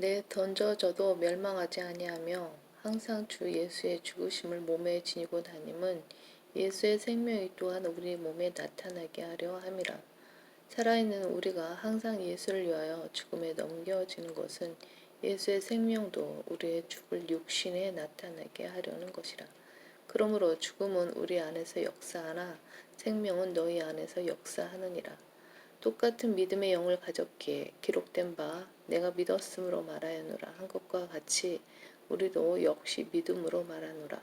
내 던져져도 멸망하지 아니하며 항상 주 예수의 죽으심을 몸에 지니고 다님은 예수의 생명이 또한 우리 몸에 나타나게 하려 함이라. 살아있는 우리가 항상 예수를 위하여 죽음에 넘겨지는 것은 예수의 생명도 우리의 죽을 육신에 나타나게 하려는 것이라. 그러므로 죽음은 우리 안에서 역사하나 생명은 너희 안에서 역사하느니라. 똑같은 믿음의 영을 가졌기에 기록된 바 내가 믿었으므로 말하였노라 한 것과 같이 우리도 역시 믿음으로 말하노라.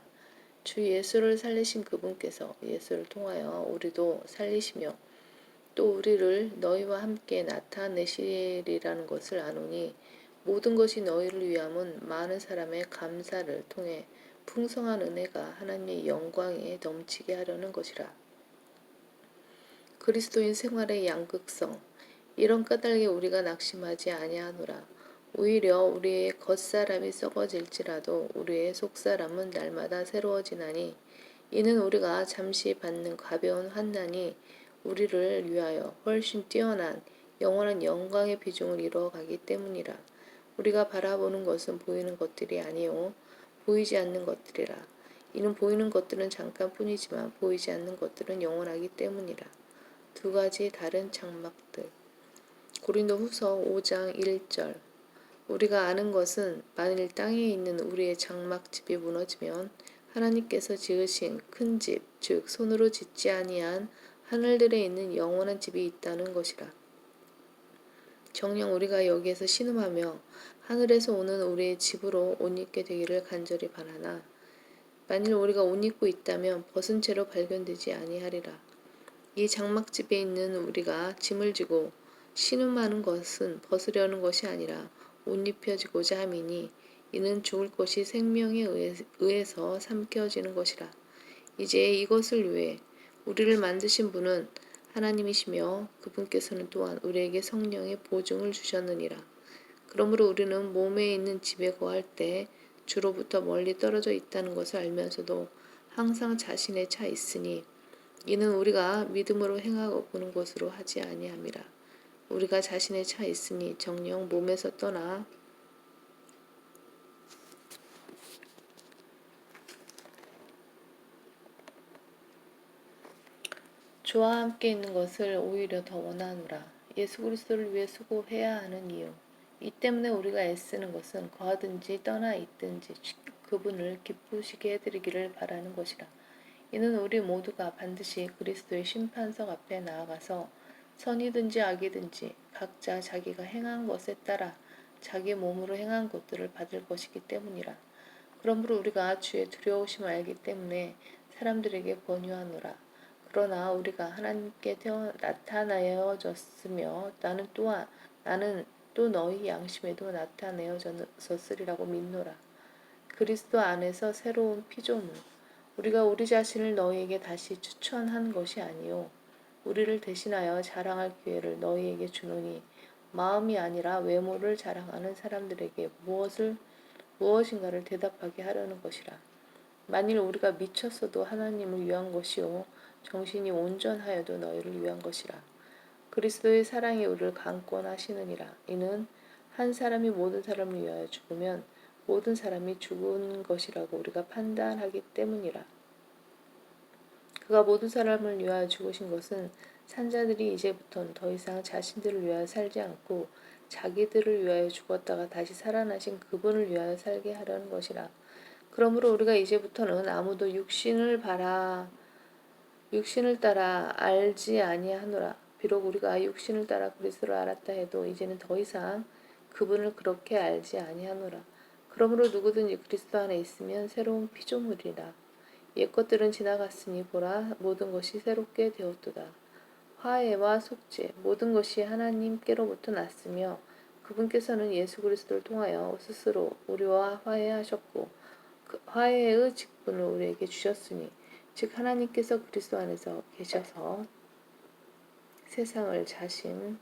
주 예수를 살리신 그분께서 예수를 통하여 우리도 살리시며 또 우리를 너희와 함께 나타내시리라는 것을 아노니 모든 것이 너희를 위함은 많은 사람의 감사를 통해 풍성한 은혜가 하나님의 영광에 넘치게 하려는 것이라. 그리스도인 생활의 양극성 이런 까닭에 우리가 낙심하지 아니하노라. 오히려 우리의 겉사람이 썩어질지라도 우리의 속사람은 날마다 새로워지나니 이는 우리가 잠시 받는 가벼운 환난이 우리를 위하여 훨씬 뛰어난 영원한 영광의 비중을 이루어 가기 때문이라. 우리가 바라보는 것은 보이는 것들이 아니요 보이지 않는 것들이라. 이는 보이는 것들은 잠깐뿐이지만 보이지 않는 것들은 영원하기 때문이라. 두 가지 다른 장막들. 고린도 후서 5장 1절. 우리가 아는 것은 만일 땅에 있는 우리의 장막집이 무너지면 하나님께서 지으신 큰 집, 즉 손으로 짓지 아니한 하늘들에 있는 영원한 집이 있다는 것이라. 정녕 우리가 여기에서 신음하며 하늘에서 오는 우리의 집으로 옷 입게 되기를 간절히 바라나 만일 우리가 옷 입고 있다면 벗은 채로 발견되지 아니하리라. 이 장막집에 있는 우리가 짐을 지고 신음하는 것은 벗으려는 것이 아니라 옷 입혀지고자 함이니 이는 죽을 것이 생명에 의해서 삼켜지는 것이라. 이제 이것을 위해 우리를 만드신 분은 하나님이시며 그분께서는 또한 우리에게 성령의 보증을 주셨느니라. 그러므로 우리는 몸에 있는 집에 거할 때 주로부터 멀리 떨어져 있다는 것을 알면서도 항상 자신의 차 있으니 이는 우리가 믿음으로 행하고 보는 것으로 하지 아니함이라. 우리가 자신의 차 있으니 정령 몸에서 떠나 주와 함께 있는 것을 오히려 더 원하노라. 예수 그리스도를 위해 수고해야 하는 이유. 이 때문에 우리가 애쓰는 것은 거하든지 떠나 있든지 그분을 기쁘시게 해드리기를 바라는 것이라. 이는 우리 모두가 반드시 그리스도의 심판석 앞에 나아가서 선이든지 악이든지 각자 자기가 행한 것에 따라 자기 몸으로 행한 것들을 받을 것이기 때문이라. 그러므로 우리가 주의 두려우심을 알기 때문에 사람들에게 권유하노라. 그러나 우리가 하나님께 태어 나타내어졌으며 나는 또한 나는 또 너희 양심에도 나타내어졌으리라고 믿노라. 그리스도 안에서 새로운 피조물 우리가 우리 자신을 너희에게 다시 추천한 것이 아니요 우리를 대신하여 자랑할 기회를 너희에게 주노니 마음이 아니라 외모를 자랑하는 사람들에게 무엇을 무엇인가를 대답하게 하려는 것이라. 만일 우리가 미쳤어도 하나님을 위한 것이요 정신이 온전하여도 너희를 위한 것이라. 그리스도의 사랑이 우리를 강권하시느니라. 이는 한 사람이 모든 사람을 위하여 죽으면 모든 사람이 죽은 것이라고 우리가 판단하기 때문이라. 그가 모든 사람을 위하여 죽으신 것은 산자들이 이제부터는 더 이상 자신들을 위하여 살지 않고 자기들을 위하여 죽었다가 다시 살아나신 그분을 위하여 살게 하려는 것이라. 그러므로 우리가 이제부터는 아무도 육신을 바라 육신을 따라 알지 아니하노라. 비록 우리가 육신을 따라 그리스도를 알았다 해도 이제는 더 이상 그분을 그렇게 알지 아니하노라. 그러므로 누구든지 그리스도 안에 있으면 새로운 피조물이라. 옛 것들은 지나갔으니 보라 모든 것이 새롭게 되었도다. 화해와 속죄 모든 것이 하나님께로부터 났으며 그분께서는 예수 그리스도를 통하여 스스로 우리와 화해하셨고 그 화해의 직분을 우리에게 주셨으니 즉 하나님께서 그리스도 안에서 계셔서 세상을 자신